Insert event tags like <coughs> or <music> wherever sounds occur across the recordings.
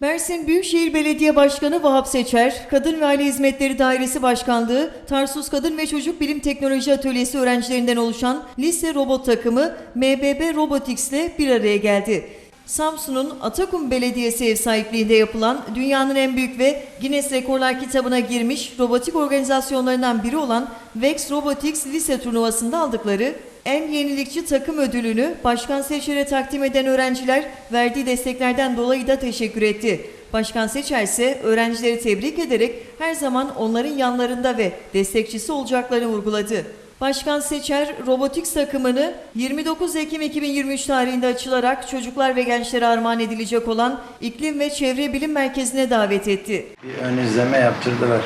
Mersin Büyükşehir Belediye Başkanı Vahap Seçer, Kadın ve Aile Hizmetleri Dairesi Başkanlığı, Tarsus Kadın ve Çocuk Bilim Teknoloji Atölyesi öğrencilerinden oluşan lise robot takımı MBB Robotics ile bir araya geldi. Samsun'un Atakum Belediyesi ev sahipliğinde yapılan dünyanın en büyük ve Guinness Rekorlar kitabına girmiş robotik organizasyonlarından biri olan Vex Robotics lise turnuvasında aldıkları en yenilikçi takım ödülünü Başkan Seçer'e takdim eden öğrenciler verdiği desteklerden dolayı da teşekkür etti. Başkan Seçer ise öğrencileri tebrik ederek her zaman onların yanlarında ve destekçisi olacaklarını vurguladı. Başkan Seçer, robotik takımını 29 Ekim 2023 tarihinde açılarak çocuklar ve gençlere armağan edilecek olan İklim ve Çevre Bilim Merkezi'ne davet etti. Bir ön izleme yaptırdılar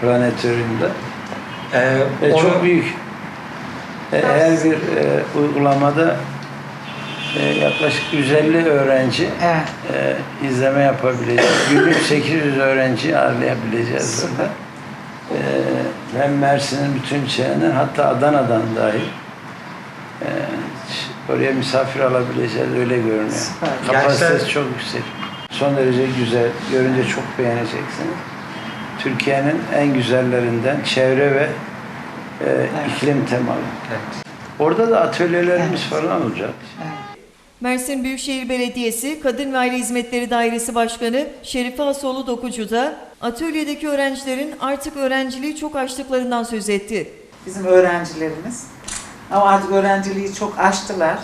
planetoryumda. Ee, E, onu- çok büyük. E, her bir e, uygulamada e, yaklaşık 150 öğrenci Evet. e, izleme yapabilecek. <coughs> Günlük 800 öğrenci ağırlayabileceğiz burada. E, hem Mersin'in bütün çevrenden hatta Adana'dan dahi e, oraya misafir alabileceğiz öyle görünüyor. Süper. Kapasitesi Gençler- çok yüksek. Son derece güzel. Görünce çok beğeneceksiniz. Türkiye'nin en güzellerinden çevre ve e, iklim temalı. Evet. Orada da atölyelerimiz Evet. falan olacak. Mersin Büyükşehir Belediyesi Kadın ve Aile Hizmetleri Dairesi Başkanı Şerife Asoğlu Dokucu da atölyedeki öğrencilerin artık öğrenciliği çok açtıklarından söz etti. Bizim öğrencilerimiz. Ama artık öğrenciliği çok aştılar.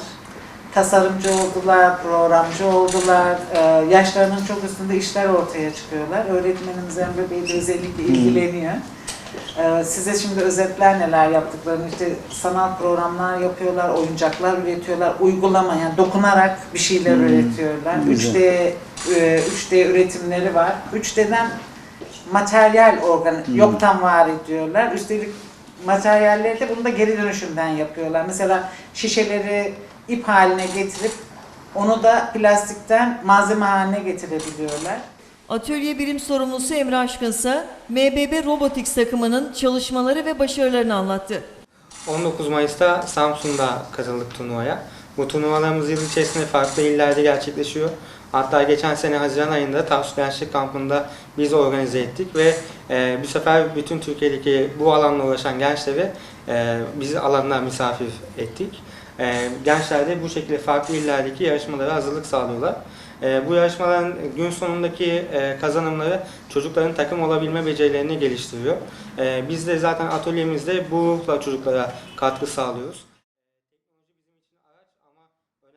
Tasarımcı oldular, programcı oldular. Ee, yaşlarının çok üstünde işler ortaya çıkıyorlar. Öğretmenimiz Emre Bey de özellikle ilgileniyor. Ee, size şimdi özetler neler yaptıklarını, işte sanal programlar yapıyorlar, oyuncaklar üretiyorlar, uygulama yani dokunarak bir şeyler Hmm. üretiyorlar. Güzel. 3D, e, 3D üretimleri var. 3D'den materyal organ yoktan var ediyorlar. Üstelik materyalleri de bunu da geri dönüşümden yapıyorlar. Mesela şişeleri ip haline getirip onu da plastikten malzeme haline getirebiliyorlar. Atölye birim sorumlusu Emre Aşkın ise MBB Robotics takımının çalışmaları ve başarılarını anlattı. 19 Mayıs'ta Samsun'da katıldık turnuvaya. Bu turnuvalarımız yıl içerisinde farklı illerde gerçekleşiyor. Hatta geçen sene Haziran ayında Tarsus Gençlik Kampı'nda biz organize ettik ve e, bu sefer bütün Türkiye'deki bu alanla uğraşan gençleri e, biz alanına misafir ettik. E, gençler de bu şekilde farklı illerdeki yarışmalara hazırlık sağlıyorlar. E, bu yarışmaların gün sonundaki e, kazanımları çocukların takım olabilme becerilerini geliştiriyor. E, biz de zaten atölyemizde bu çocuklara katkı sağlıyoruz.